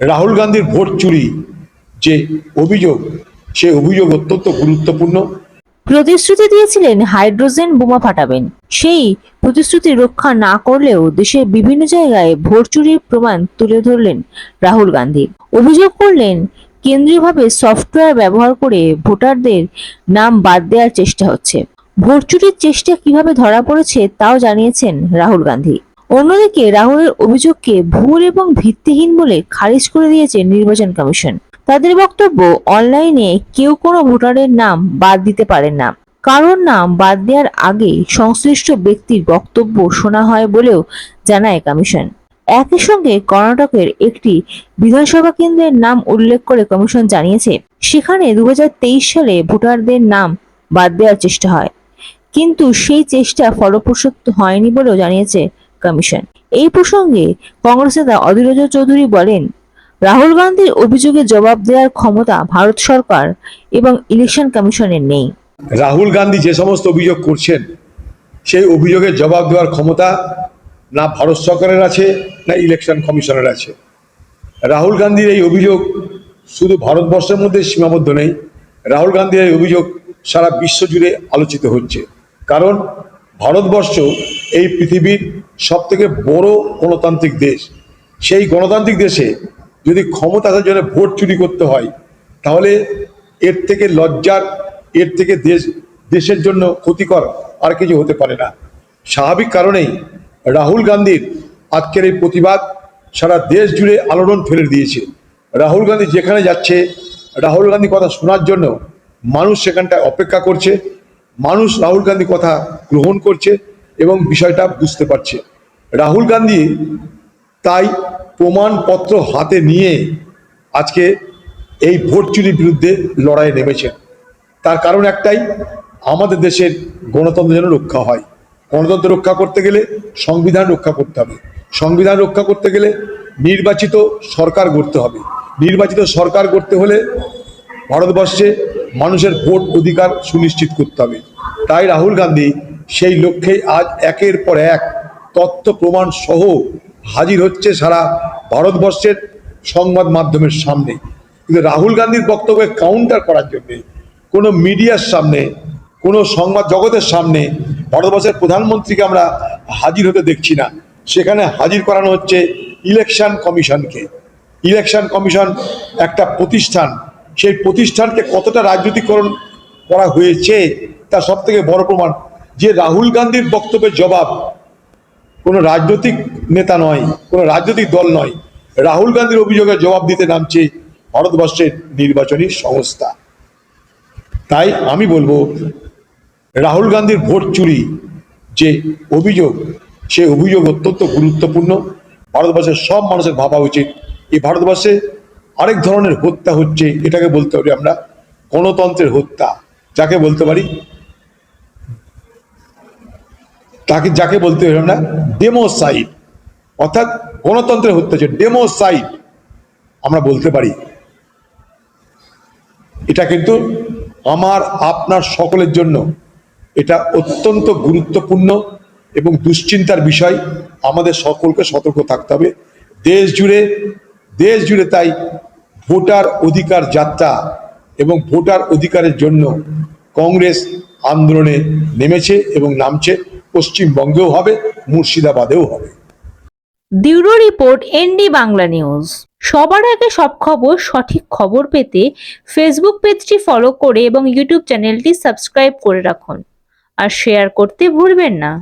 রাহুল গান্ধীর ভোট চুরি যে অভিযোগ, সে অভিযোগ অত্যন্ত গুরুত্বপূর্ণ। প্রতিশ্রুতি দিয়েছিলেন হাইড্রোজেন বোমা ফাটাবেন। সেই প্রতিশ্রুতি রক্ষা না করলেও দেশের বিভিন্ন জায়গায় ভোট চুরির প্রমাণ তুলে ধরলেন রাহুল গান্ধী। অভিযোগ করলেন, কেন্দ্রীয়ভাবে সফটওয়্যার ব্যবহার করে ভোটারদের নাম বাদ দেওয়ার চেষ্টা হচ্ছে। ভোট চুরির চেষ্টা কীভাবে ধরা পড়েছে তাও জানিয়েছেন রাহুল গান্ধী। অন্যদিকে রাহুলের অভিযোগকে ভুল এবং ভিত্তিহীন বলে খারিজ করে দিয়েছে নির্বাচন কমিশন। তাদের বক্তব্য, অনলাইনে কেউ কোনো ভোটারের নাম বাদ দিতে পারেন না। কারোর নাম বাদ দেওয়ার আগে সংশ্লিষ্ট ব্যক্তির বক্তব্য শোনা হয় বলেও জানায় কমিশন। একই সঙ্গে কর্ণাটকের একটি বিধানসভা কেন্দ্রের নাম উল্লেখ করে কমিশন জানিয়েছে, সেখানে দু হাজার তেইশ সালে ভোটারদের নাম বাদ দেওয়ার চেষ্টা হয়। কিন্তু সেই চেষ্টা ফলপ্রসূ হয়নি বলেও জানিয়েছে কমিশন। এই প্রসঙ্গে কংগ্রেস নেতা অধীর চৌধুরী বলেন, রাহুল গান্ধীর অভিযোগের জবাব দেওয়ার ক্ষমতা ভারত সরকার এবং ইলেকশন কমিশনের নেই। রাহুল গান্ধী যে সমস্ত অভিযোগ করছেন, সেই অভিযোগের জবাব দেওয়ার ক্ষমতা না ভারত সরকারের আছে, না ইলেকশন কমিশনের আছে। রাহুল গান্ধীর এই অভিযোগ শুধু ভারতবর্ষের মধ্যে সীমাবদ্ধ নেই, রাহুল গান্ধীর এই অভিযোগ সারা বিশ্ব জুড়ে আলোচিত হচ্ছে। কারণ ভারতবর্ষ এই পৃথিবীর সবথেকে বড় গণতান্ত্রিক দেশ। সেই গণতান্ত্রিক দেশে যদি ক্ষমতা জন্য ভোট চুরি করতে হয়, তাহলে এর থেকে লজ্জার, এর থেকে দেশ, দেশের জন্য ক্ষতিকর আর কিছু হতে পারে না। স্বাভাবিক কারণেই রাহুল গান্ধীর আজকের এই প্রতিবাদ সারা দেশ জুড়ে আলোড়ন ফেলে দিয়েছে। রাহুল গান্ধী যেখানে যাচ্ছে, রাহুল গান্ধী কথা শোনার জন্য মানুষ সেখানটায় অপেক্ষা করছে। মানুষ রাহুল গান্ধী কথা গ্রহণ করছে এবং বিষয়টা বুঝতে পারছে। রাহুল গান্ধী তাই প্রমাণপত্র হাতে নিয়ে আজকে এই ভোট চুরির বিরুদ্ধে লড়াইয়ে নেমেছেন। তার কারণ একটাই, আমাদের দেশের গণতন্ত্র যেন রক্ষা হয়। গণতন্ত্র রক্ষা করতে গেলে সংবিধান রক্ষা করতে হবে। সংবিধান রক্ষা করতে গেলে নির্বাচিত সরকার গড়তে হবে। নির্বাচিত সরকার করতে হলে ভারতবর্ষে মানুষের ভোট অধিকার সুনিশ্চিত করতে হবে। তাই রাহুল গান্ধী সেই লক্ষ্যেই আজ একের পর এক তথ্য প্রমাণ সহ হাজির হচ্ছে সারা ভারতবর্ষের সংবাদ মাধ্যমের সামনে। কিন্তু রাহুল গান্ধীর বক্তব্যে কাউন্টার করার জন্যে, কোনো মিডিয়ার সামনে, কোনো সংবাদ জগতের সামনে ভারতবর্ষের প্রধানমন্ত্রীকে আমরা হাজির হতে দেখছি না। সেখানে হাজির করানো হচ্ছে ইলেকশন কমিশনকে ইলেকশন কমিশন একটা প্রতিষ্ঠান সেই প্রতিষ্ঠানকে কতটা রাজনৈতিকরণ করা হয়েছে তার সব থেকে বড় প্রমাণ। যে রাহুল গান্ধীর বক্তব্যের জবাব কোনো রাজনৈতিক নেতা নয়, কোনো রাজনৈতিক দল নয়, রাহুল গান্ধীর অভিযোগের জবাব দিতে নামছে ভারতবর্ষের নির্বাচনী সংস্থা। তাই আমি বলব, রাহুল গান্ধীর ভোট চুরি যে অভিযোগ, সে অভিযোগ অত্যন্ত গুরুত্বপূর্ণ। ভারতবর্ষের সব মানুষের ভাবা উচিত। এই ভারতবর্ষে আরেক ধরনের হত্যা হচ্ছে, এটাকে বলতে পারি আমরা গণতন্ত্রের হত্যা। যাকে বলতে পারি? তাকে, যাকে বলতে পারি আমরা? ডেমোসাইড অর্থাৎ গণতন্ত্রের হত্যা হচ্ছে ডেমোসাইড আমরা বলতে পারি। এটা কিন্তু আমার, আপনার সকলের জন্য এটা অত্যন্ত গুরুত্বপূর্ণ এবং দুশ্চিন্তার বিষয়। আমাদের সকলকে সতর্ক থাকতে হবে। দেশ জুড়ে দেশ জুড়ে তাই ভোটার অধিকার যাত্রা এবং ভোটার অধিকারের জন্য কংগ্রেস আন্দোলনে নেমেছে এবং নামছে। পশ্চিমবঙ্গেও হবে, মুর্শিদাবাদেও হবে। Bureau report, ND Bangla news. সবার আগে সব খবর, সঠিক খবর পেতে ফেসবুক পেজটি ফলো করে এবং ইউটিউব চ্যানেলটি সাবস্ক্রাইব করে রাখুন। আর শেয়ার করতে ভুলবেন না।